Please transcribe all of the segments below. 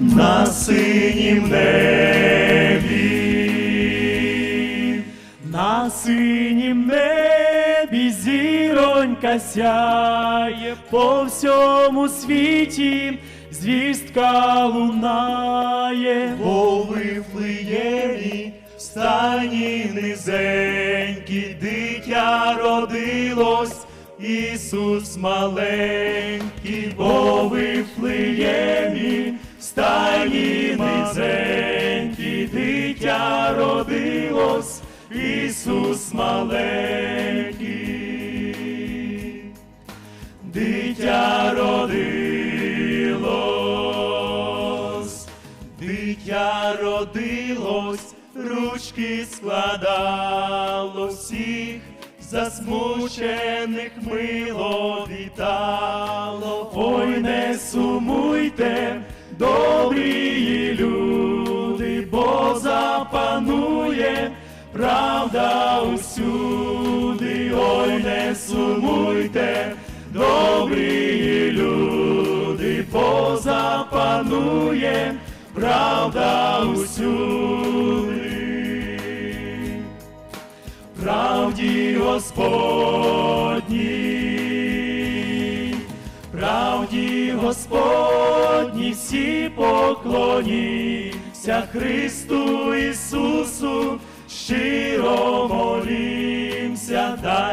на синім небі, На синім небі зіронька сяє, по всьому світі звістка лунає. Вифлеємі, в стані низенький, дитя родилось, Ісус маленький, бо в дитя родилось, Ісус маленький. Дитя родилось, дитя родилось, ручки складало всіх, засмучених мило вітало. Ой, не сумуйте, добрі правда усюди, ой, не сумуйте, добрі люди, бо запанує правда усюди. Правді Господній, правді Господній, всі поклоніться Христу Ісусу,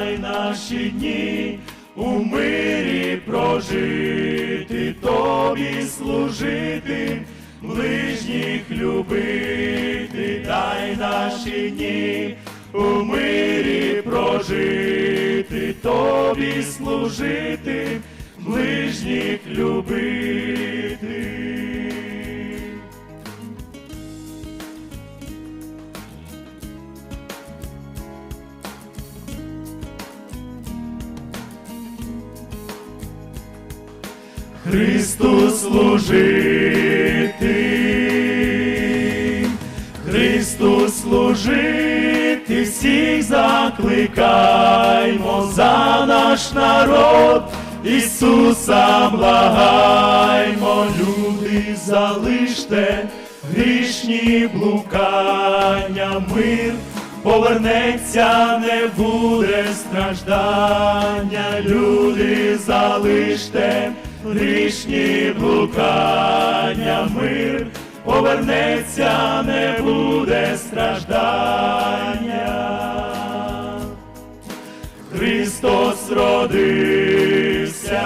дай наші дні у мирі прожити, тобі служити, ближніх любити, дай наші дні у мирі прожити, тобі служити, ближніх любити. Христу служити, Христу служити, всіх закликаймо за наш народ, Ісуса благаймо, люди залиште грішні блукання, мир повернеться, не буде страждання, люди залиште грішні блукання, мир повернеться, не буде страждання. Христос родився,